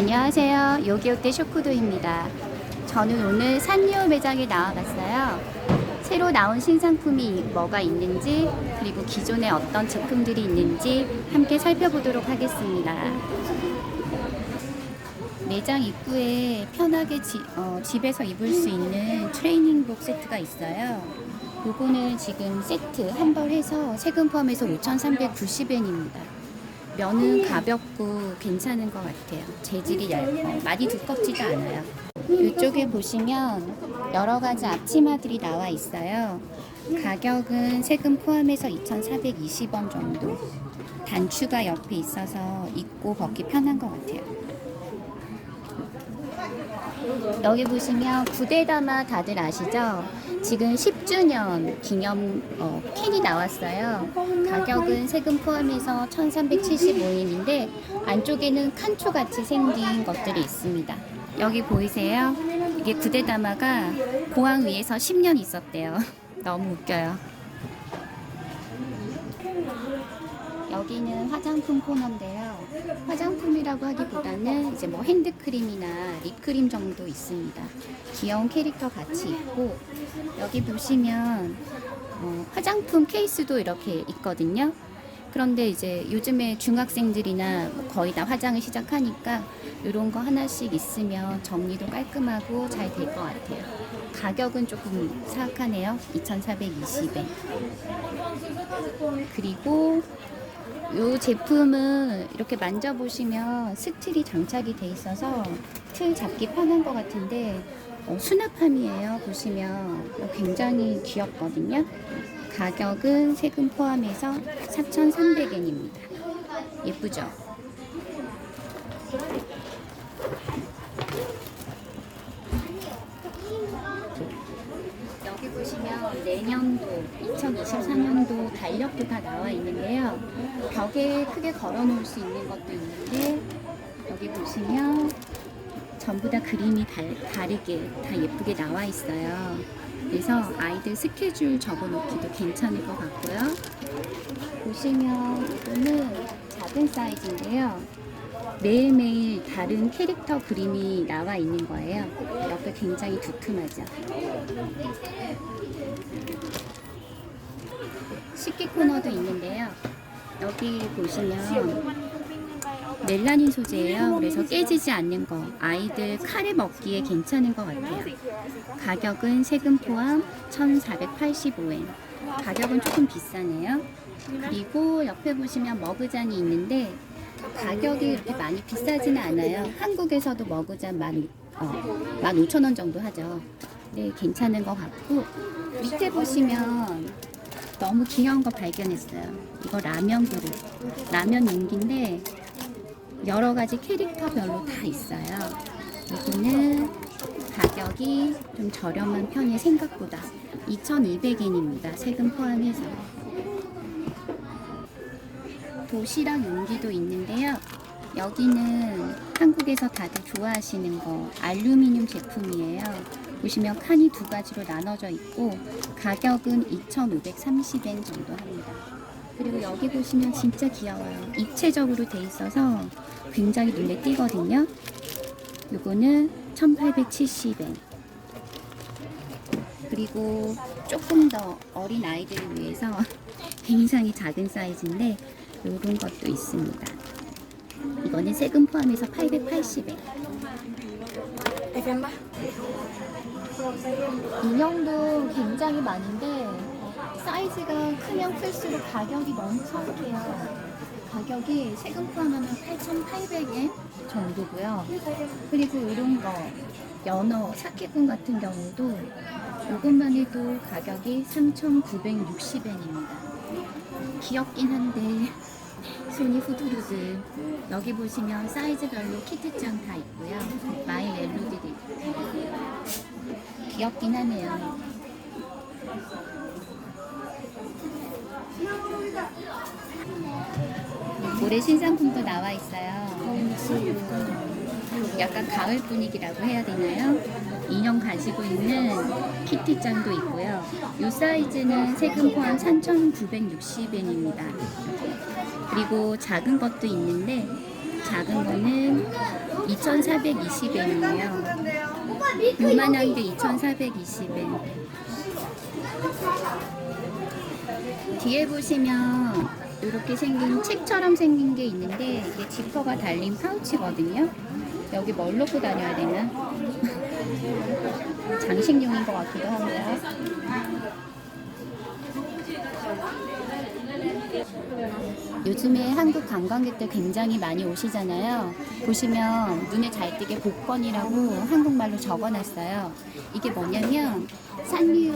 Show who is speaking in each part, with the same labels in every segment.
Speaker 1: 안녕하세요. 요기요때 쇼쿠도입니다. 저는 오늘 산리오 매장에 나와봤어요. 새로 나온 신상품이 뭐가 있는지 그리고 기존에 어떤 제품들이 있는지 함께 살펴보도록 하겠습니다. 매장 입구에 편하게 지- 어, 집에서 입을 수 있는 트레이닝복 세트가 있어요. 요거는 지금 세트 한 벌 해서 세금 포함해서 5,390엔입니다. 면은 가볍고 괜찮은 것 같아요. 재질이 얇고 많이 두껍지도 않아요. 이쪽에 보시면 여러 가지 앞치마들이 나와 있어요. 가격은 세금 포함해서 2,420원 정도. 단추가 옆에 있어서 입고 벗기 편한 것 같아요. 여기 보시면 구대다마 다들 아시죠? 지금 10주년 기념 어, 캔이 나왔어요. 가격은 세금 포함해서 1375엔인데 안쪽에는 칸초 같이 생긴 것들이 있습니다. 여기 보이세요? 이게 구대다마가 공항 위에서 10년 있었대요. 너무 웃겨요. 여기는 화장품 코너인데요. 화장품이라고 하기보다는 이제 뭐 핸드크림이나 립크림 정도 있습니다. 귀여운 캐릭터 같이 있고 여기 보시면 어, 화장품 케이스도 이렇게 있거든요. 그런데 이제 요즘에 중학생들이나 뭐 거의 다 화장을 시작하니까 이런 거 하나씩 있으면 정리도 깔끔하고 잘 될 것 같아요. 가격은 조금 사악하네요. 2,420엔. 그리고 이 제품은 이렇게 만져보시면 스틸이 장착이 돼 있어서 틀 잡기 편한 것 같은데 어, 수납함이에요. 보시면 어, 굉장히 귀엽거든요. 가격은 세금 포함해서 4,300엔입니다. 예쁘죠? 여기 보시면 내년도 2024년도 달력도 다 나와 있는데요. 벽에 크게 걸어 놓을 수 있는 것도 있는데 여기 보시면 전부 다 그림이 다 예쁘게 나와 있어요. 그래서 아이들 스케줄 적어 놓기도 괜찮을 것 같고요. 보시면 이거는 작은 사이즈인데요. 매일매일 다른 캐릭터 그림이 나와 있는 거예요. 옆에 굉장히 두툼하죠. 식기 코너도 있는데요. 여기 보시면 멜라닌 소재예요. 그래서 깨지지 않는 거. 아이들 카레 먹기에 괜찮은 것 같아요. 가격은 세금 포함 1,485엔. 가격은 조금 비싸네요. 그리고 옆에 보시면 머그잔이 있는데 가격이 이렇게 많이 비싸지는 않아요. 한국에서도 머그잔 만, 어, 15,000원 정도 하죠. 네, 괜찮은 것 같고 밑에 보시면 너무 귀여운 거 발견했어요. 이거 라면 그릇. 라면 용기인데 여러 가지 캐릭터별로 다 있어요. 이거는 가격이 좀 저렴한 편이 생각보다 2,200엔입니다. 세금 포함해서. 도시락 용기도 있는데요. 여기는 한국에서 다들 좋아하시는 거 알루미늄 제품이에요. 보시면 칸이 두 가지로 나눠져 있고 가격은 2,530엔 정도 합니다. 그리고 여기 보시면 진짜 귀여워요. 입체적으로 돼 있어서 굉장히 눈에 띄거든요. 요거는 1870엔. 그리고 조금 더 어린 아이들을 위해서 굉장히 작은 사이즈인데 요런 것도 있습니다. 이거는 세금 포함해서 880엔. 인형도 굉장히 많은데 사이즈가 크면 클수록 가격이 너무 성해요. 가격이 세금 포함하면 8,800엔 정도고요. 그리고 이런 거 연어 사케군 같은 경우도 이것만 해도 가격이 3,960엔입니다. 귀엽긴 한데 손이 후두르드 여기 보시면 사이즈별로 키트장 다 있고요. 마이 멜로디도 있고 귀엽긴 하네요. 올해 신상품도 나와 있어요. 약간 가을 분위기라고 해야 되나요? 인형 가지고 있는 키티짱도 있고요. 이 사이즈는 세금 포함 3,960엔입니다. 그리고 작은 것도 있는데 작은 거는 2,420엔이에요. 요만한 게 2,420엔. 뒤에 보시면 이렇게 생긴 책처럼 생긴 게 있는데 이게 지퍼가 달린 파우치거든요. 여기 뭘 넣고 다녀야 되나? 장식용인 것 같기도 하고요. 요즘에 한국 관광객들 굉장히 많이 오시잖아요. 보시면 눈에 잘 띄게 복권이라고 한국말로 적어놨어요. 이게 뭐냐면 산리오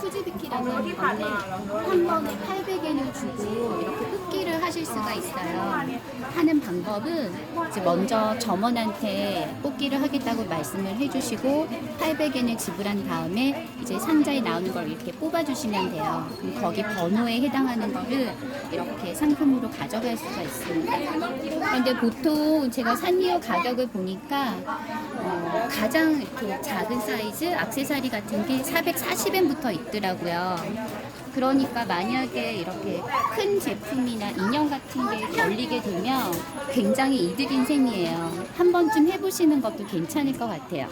Speaker 1: 푸지비키라는 건데 한 번에 800엔을 주고 이렇게 뽑기를 하실 수가 있어요. 하는 방법은 이제 먼저 점원한테 뽑기를 하겠다고 말씀을 해주시고 800엔을 지불한 다음에 이제 상자에 나오는 걸 이렇게 뽑아주시면 돼요. 그럼 거기 번호에 해당하는 거를 이렇게 상품으로 가져갈 수가 있습니다. 그런데 보통 제가 산리오 가격을 보니까 어, 가장 이렇게 작은 사이즈 액세서리 같은 게 440엔부터 있더라고요. 그러니까 만약에 이렇게 큰 제품이나 인형 같은 게 걸리게 되면 굉장히 이득인 셈이에요. 한 번쯤 해보시는 것도 괜찮을 것 같아요.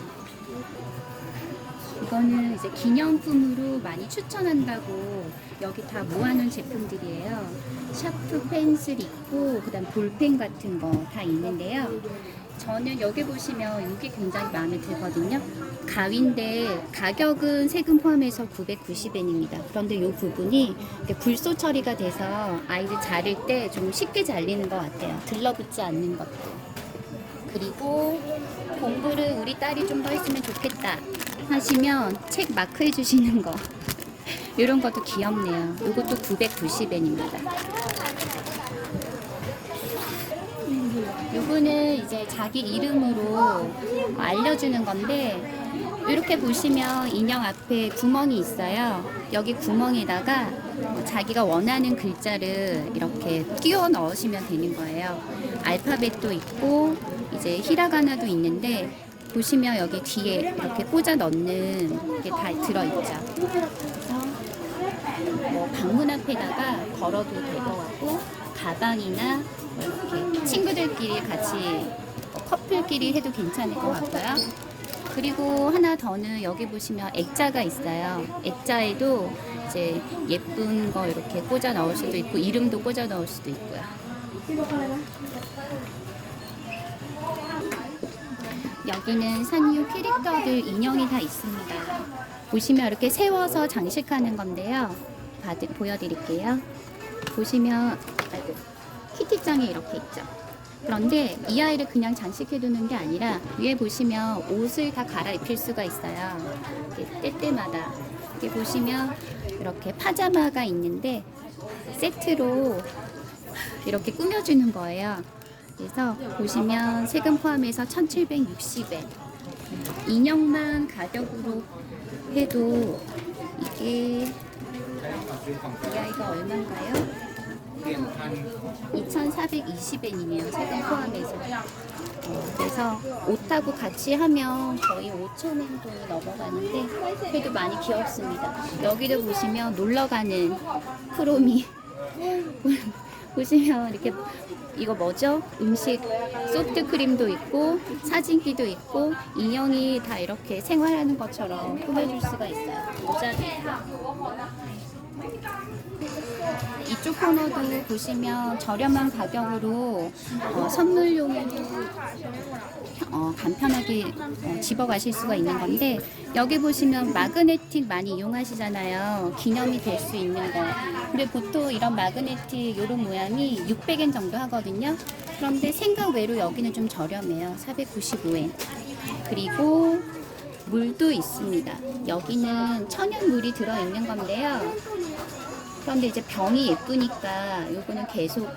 Speaker 1: 이거는 이제 기념품으로 많이 추천한다고 여기 다 모아놓은 제품들이에요. 샤프 펜슬 있고 그다음 볼펜 같은 거 다 있는데요. 저는 여기 보시면 이게 굉장히 마음에 들거든요. 가위인데 가격은 세금 포함해서 990엔입니다. 그런데 이 부분이 불소 처리가 돼서 아이들 자를 때 좀 쉽게 잘리는 것 같아요. 들러붙지 않는 것도. 그리고 공부를 우리 딸이 좀 더 했으면 좋겠다 하시면 책 마크 해 주시는 거 이런 것도 귀엽네요. 이것도 990엔입니다. 요거는 이제 자기 이름으로 알려주는 건데 이렇게 보시면 인형 앞에 구멍이 있어요. 여기 구멍에다가 자기가 원하는 글자를 이렇게 끼워 넣으시면 되는 거예요. 알파벳도 있고 이제 히라가나도 있는데 보시면 여기 뒤에 이렇게 꽂아 넣는 게 다 들어있죠. 그래서 뭐 방문 앞에다가 걸어도 될 것 같고 가방이나 친구들끼리 같이 뭐 커플끼리 해도 괜찮을 것 같고요. 그리고 하나 더는 여기 보시면 액자가 있어요. 액자에도 이제 예쁜 거 이렇게 꽂아 넣을 수도 있고 이름도 꽂아 넣을 수도 있고요. 여기는 산이오 캐릭터들 인형이 다 있습니다. 보시면 이렇게 세워서 장식하는 건데요. 보여드릴게요. 보시면 키티장이 이렇게 있죠. 그런데 이 아이를 그냥 장식해두는 게 아니라 위에 보시면 옷을 다 갈아입힐 수가 있어요. 때때마다 이렇게 보시면 이렇게 파자마가 있는데 세트로 이렇게 꾸며주는 거예요. 그래서 보시면 세금 포함해서 1,760엔. 인형만 가격으로 해도 이게 이 아이가 얼마인가요? 2,420엔이네요. 세금 포함해서. 어, 그래서 옷하고 같이 하면 거의 5,000엔 돈이 넘어가는데 그래도 많이 귀엽습니다. 여기를 보시면 놀러가는 프로미 보시면 이렇게 이거 뭐죠? 음식 소프트 크림도 있고 사진기도 있고 인형이 다 이렇게 생활하는 것처럼 꾸며줄 수가 있어요. 모자도 이 쪽 코너도 보시면 저렴한 가격으로 어, 선물용으로 어, 간편하게 어, 집어 가실 수가 있는 건데 여기 보시면 마그네틱 많이 이용하시잖아요. 기념이 될 수 있는 거. 근데 보통 이런 마그네틱 이런 모양이 600엔 정도 하거든요. 그런데 생각 외로 여기는 좀 저렴해요. 495엔. 그리고 물도 있습니다. 여기는 천연물이 들어있는 건데요. 그런데 이제 병이 예쁘니까 요거는 계속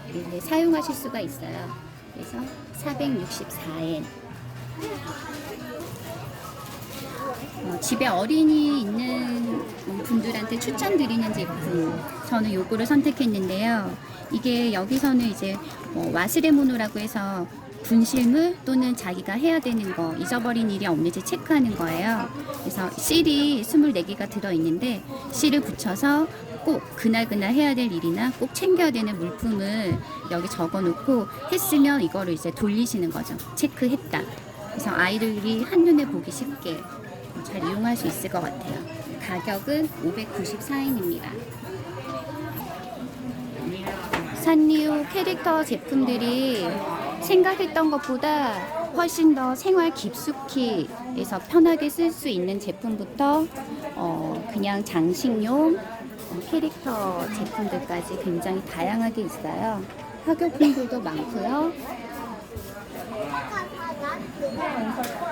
Speaker 1: 사용하실 수가 있어요. 그래서 464엔. 어, 집에 어린이 있는 분들한테 추천드리는 제품. 저는 요거를 선택했는데요. 이게 여기서는 이제 뭐 와스레모노라고 해서 분실물 또는 자기가 해야 되는 거 잊어버린 일이 없는지 체크하는 거예요. 그래서 실이 24개가 들어있는데 실을 붙여서 꼭 그날 그날 해야 될 일이나 꼭 챙겨야 되는 물품을 여기 적어 놓고 했으면 이거를 이제 돌리시는 거죠. 체크했다. 그래서 아이들이 한눈에 보기 쉽게 잘 이용할 수 있을 것 같아요. 가격은 594엔입니다. 산리오 캐릭터 제품들이 생각했던 것보다 훨씬 더 생활 깊숙이 해서 편하게 쓸 수 있는 제품부터 어, 그냥 장식용 어, 캐릭터 제품들까지 굉장히 다양하게 있어요. 학용품들도 많고요.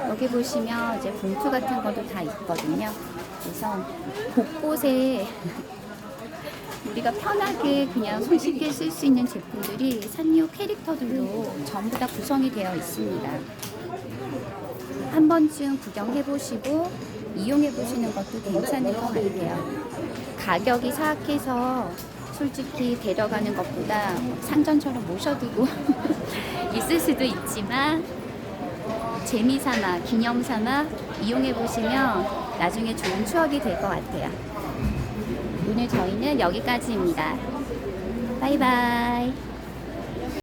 Speaker 1: 여기 보시면 이제 봉투 같은 것도 다 있거든요. 그래서 곳곳에 우리가 편하게 그냥 손쉽게 쓸 수 있는 제품들이 산리오 캐릭터들로 전부 다 구성이 되어 있습니다. 한 번쯤 구경해 보시고 이용해 보시는 것도 괜찮을 것 같아요. 가격이 사악해서 솔직히 데려가는 것보다 상전처럼 모셔두고 있을 수도 있지만 재미삼아 기념삼아 이용해 보시면 나중에 좋은 추억이 될 것 같아요. 오늘 저희는 여기까지입니다. 바이바이.